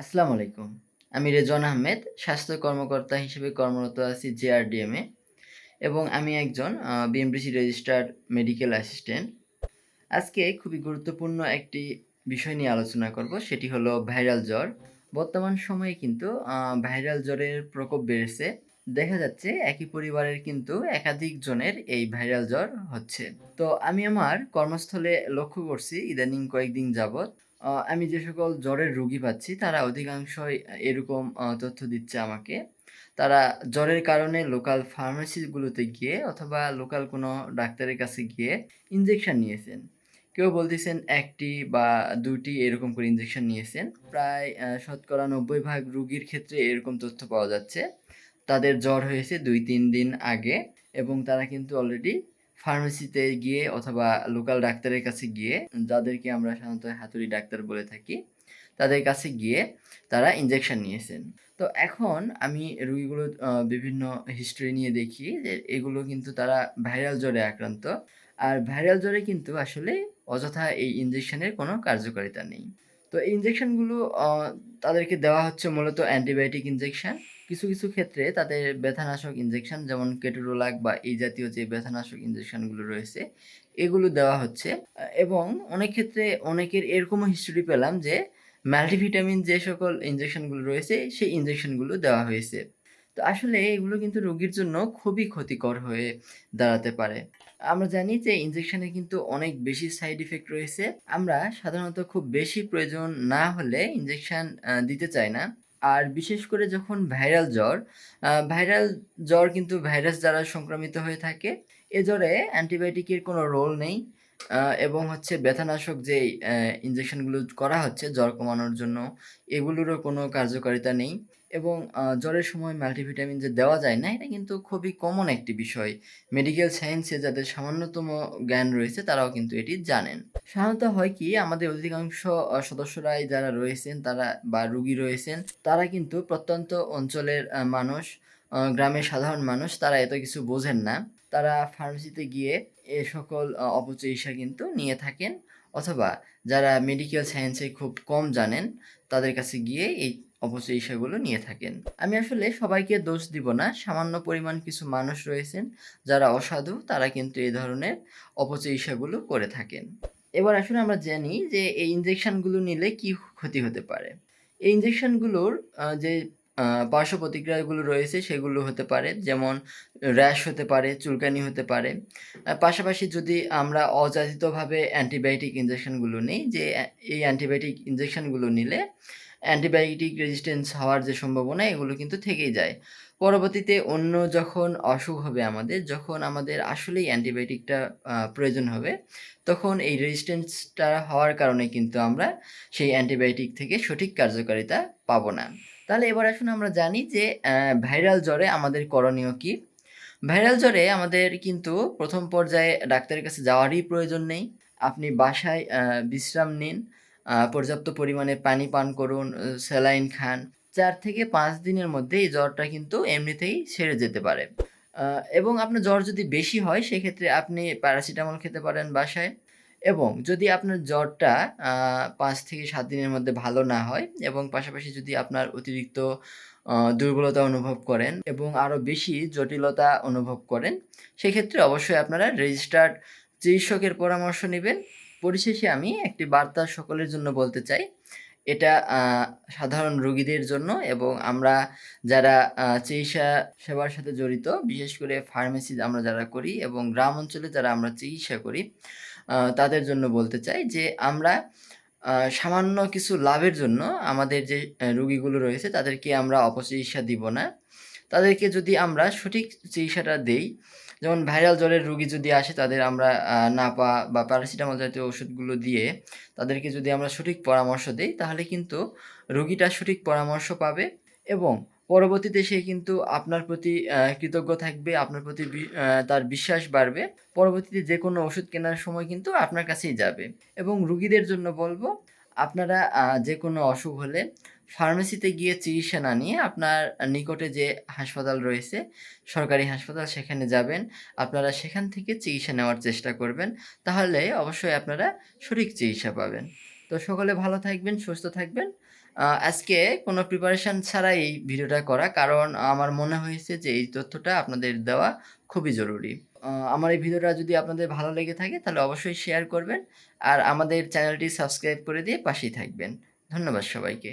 আসসালামু আলাইকুম। আমি রেজন আহমেদ, স্বাস্থ্য কর্মকর্তা হিসেবে কর্মরত আছি জেআরডিএম এ এবং আমি একজন বিএমডিসি রেজিস্টার্ড মেডিকেল অ্যাসিস্ট্যান্ট। আজকে খুবই গুরুত্বপূর্ণ একটি বিষয় নিয়ে আলোচনা করব, সেটি হলো ভাইরাল জ্বর। বর্তমান সময়ে কিন্তু ভাইরাল জ্বরের প্রকোপ বেড়েছে। দেখা যাচ্ছে একই পরিবারের কিন্তু একাধিক জনের এই ভাইরাল জ্বর হচ্ছে। তো আমি আমার কর্মস্থলে লক্ষ্য করছি ইদানিং কয়েকদিন যাবৎ আ আমি যে সকল জ্বরের রোগী পাচ্ছি, তারা অধিকাংশই এরকম তথ্য দিচ্ছে আমাকে। তারা জ্বরের কারণে লোকাল ফার্মেসিগুলোতে গিয়ে অথবা লোকাল কোনো ডাক্তারের কাছে গিয়ে ইনজেকশন নিয়েছেন। কেউ বলতেছেন একটি বা দুটি এরকম করে ইনজেকশন নিয়েছেন। প্রায় শতকরা ৯০ ভাগ রুগীর ক্ষেত্রে এরকম তথ্য পাওয়া যাচ্ছে। তাদের জ্বর হয়েছে ২-৩ দিন আগে এবং তারা কিন্তু অলরেডি ফার্মেসিতে গিয়ে অথবা লোকাল ডাক্তারের কাছে গিয়ে যাদেরকে আমরা সাধারণত হাতুড়ি ডাক্তার বলে থাকি, তাদের কাছে গিয়ে তারা ইনজেকশন নিয়েছেন। তো এখন আমি রুগীগুলো বিভিন্ন হিস্ট্রি নিয়ে দেখি যে এগুলো কিন্তু তারা ভাইরাল জ্বরে আক্রান্ত। আর ভাইরাল জ্বরে কিন্তু আসলে অযথা এই ইনজেকশনের কোনো কার্যকারিতা নেই। তো এই ইনজেকশনগুলো অ তাদেরকে দেওয়া হচ্ছে মূলত অ্যান্টিবায়োটিক ইনজেকশন। কিছু, কিছু ক্ষেত্রে তাদের ব্যথানাশক ইনজেকশন যেমন কেটোরোলাক বা এই জাতীয় যে ব্যথানাশক ইনজেকশনগুলো রয়েছে, এগুলো দেওয়া হচ্ছে। এবং অনেক ক্ষেত্রে অনেকের এরকমও হিস্টরি পেলাম যে মাল্টিভিটামিন যে সকল ইনজেকশনগুলো রয়েছে, সেই ইনজেকশনগুলো দেওয়া হয়েছে। তো আসলে এগুলো কিন্তু রোগীর জন্য খুবই ক্ষতিকর হয়ে দাঁড়াতে পারে। আমরা জানি যে ইনজেকশনে কিন্তু অনেক বেশি সাইড ইফেক্ট রয়েছে। আমরা সাধারণত খুব বেশি প্রয়োজন না হলে ইনজেকশন দিতে চাই না। আর বিশেষ করে যখন ভাইরাল জ্বর, ভাইরাল জ্বর কিন্তু ভাইরাস দ্বারা সংক্রমিত হয়ে থাকে। এ জ্বরে অ্যান্টিবায়োটিকের কোনো রোল নেই। এবং হচ্ছে ব্যথানাশক যেই অ্যা ইনজেকশনগুলো করা হচ্ছে জ্বর কমানোর জন্য, এগুলোরও কোনো কার্যকারিতা নেই। এবং জ্বরের সময় মাল্টিভিটামিন যে দেওয়া যায় না, এটা কিন্তু খুবই কমন একটি বিষয়। মেডিকেল সায়েন্সে যাদের সামান্যতম জ্ঞান রয়েছে তারাও কিন্তু এটি জানেন। সাধারণত হয় কি আমাদের অধিকাংশ সদস্যরাই যারা রয়েছেন তারা বা রোগী রয়েছেন, তারা কিন্তু প্রত্যন্ত অঞ্চলের মানুষ, গ্রামের সাধারণ মানুষ তারা এত কিছু বোঝেন না। তারা ফার্মেসিতে গিয়ে এ সকল অপচিকিৎসা কিন্তু নিয়ে থাকেন অথবা যারা মেডিকেল সায়েন্সে খুব কম জানেন, তাদের কাছে গিয়ে এই অপচিকিৎসাগুলো নিয়ে থাকেন। আমি আসলে সবাইকে দোষ দিব না। সামান্য পরিমাণ কিছু মানুষ রয়েছেন যারা অসাধু, তারা কিন্তু এই ধরনের অপচিকিৎসাগুলো করে থাকেন। এবার আসলে আমরা জানি যে এই ইনজেকশনগুলো নিলে কি ক্ষতি হতে পারে। এই ইনজেকশনগুলোর আ যে পার্শ্ব প্রতিক্রিয়াগুলো রয়েছে সেগুলো হতে পারে যেমন র‍্যাশ হতে পারে, চুলকানি হতে পারে। পাশাপাশি যদি আমরা অযাচিতভাবে অ্যান্টিবায়োটিক ইনজেকশনগুলো নেই, যে এই অ্যান্টিবায়োটিক ইনজেকশনগুলো নিলে অ্যান্টিবায়োটিক রেজিস্ট্যান্স হওয়ার যে সম্ভাবনা এগুলো কিন্তু থেকেই যায়। পরবর্তীতে অন্য যখন অসুখ হবে আমাদের, যখন আমাদের আসলেই অ্যান্টিবায়োটিকটা প্রয়োজন হবে, তখন এই রেজিস্ট্যান্সটা হওয়ার কারণে কিন্তু আমরা সেই অ্যান্টিবায়োটিক থেকে সঠিক কার্যকারিতা পাবো না। তাহলে এবার আসুন আমরা জানি যে ভাইরাল জ্বরে আমাদের করণীয় কী? ভাইরাল জ্বরে আমাদের কিন্তু প্রথম পর্যায়ে ডাক্তারের কাছে যাওয়ারই প্রয়োজন নেই। আপনি বাসায় বিশ্রাম নিন, পর্যাপ্ত পরিমাণে পানি পান করুন, স্যালাইন খান। চার থেকে পাঁচ দিনের মধ্যে এই জ্বরটা কিন্তু এমনিতেই সেরে যেতে পারে। এবং আপনার জ্বর যদি বেশি হয় সেক্ষেত্রে আপনি প্যারাসিটামল খেতে পারেন বাসায় এবং যদি আপনার জ্বরটা পাঁচ থেকে সাত দিনের মধ্যে ভালো না হয় এবং পাশাপাশি যদি আপনার অতিরিক্ত দুর্বলতা অনুভব করেন এবং আরও বেশি জটিলতা অনুভব করেন, সেক্ষেত্রে অবশ্যই আপনারা রেজিস্টার্ড চিকিৎসকের পরামর্শ নেবেন পরিশেষে আমি একটি বার্তা সকলের জন্য বলতে চাই। এটা সাধারণ রোগীদের জন্য এবং আমরা যারা চিকিৎসা সেবার সাথে জড়িত, বিশেষ করে ফার্মেসি আমরা যারা করি এবং গ্রাম অঞ্চলে যারা আমরা চিকিৎসা করি, তাদের জন্য বলতে চাই যে আমরা সামান্য কিছু লাভের জন্য আমাদের যে রুগীগুলো রয়েছে তাদেরকে আমরা অপচিকিৎসা দিব না। তাদেরকে যদি আমরা সঠিক চিকিৎসাটা দেই, যেমন ভাইরাল জ্বরের রুগী যদি আসে তাদের আমরা নাপা বা প্যারাসিটামল জাতীয় ওষুধগুলো দিয়ে তাদেরকে যদি আমরা সঠিক পরামর্শ দিই তাহলে কিন্তু রোগীটা সঠিক পরামর্শ পাবে এবং পরবর্তীতে সে কিন্তু আপনার প্রতি কৃতজ্ঞ থাকবে, আপনার প্রতি তার বিশ্বাস বাড়বে। পরবর্তীতে যে কোনো ওষুধ কেনার সময় কিন্তু আপনার কাছেই যাবে এবং রুগীদের জন্য বলব আপনারা যে কোনো অসুখ হলে ফার্মেসিতে গিয়ে চিকিৎসা না নিয়ে আপনার নিকটে যে হাসপাতাল রয়েছে, সরকারি হাসপাতাল সেখানে যাবেন। আপনারা সেখান থেকে চিকিৎসা নেওয়ার চেষ্টা করবেন। তাহলে অবশ্যই আপনারা সঠিক চিকিৎসা পাবেন। তো সকলে ভালো থাকবেন, সুস্থ থাকবেন। আজকে কোনো প্রিপারেশন ছাড়াই এই ভিডিওটা করা। কারণ আমার মনে হয়েছে যে এই তথ্যটা আপনাদের দেওয়া খুবই জরুরি। আমার এই ভিডিওটা যদি আপনাদের ভালো লেগে থাকে তাহলে অবশ্যই শেয়ার করবেন। আর আমাদের চ্যানেলটি সাবস্ক্রাইব করে দিয়ে পাশেই থাকবেন। ধন্যবাদ সবাইকে।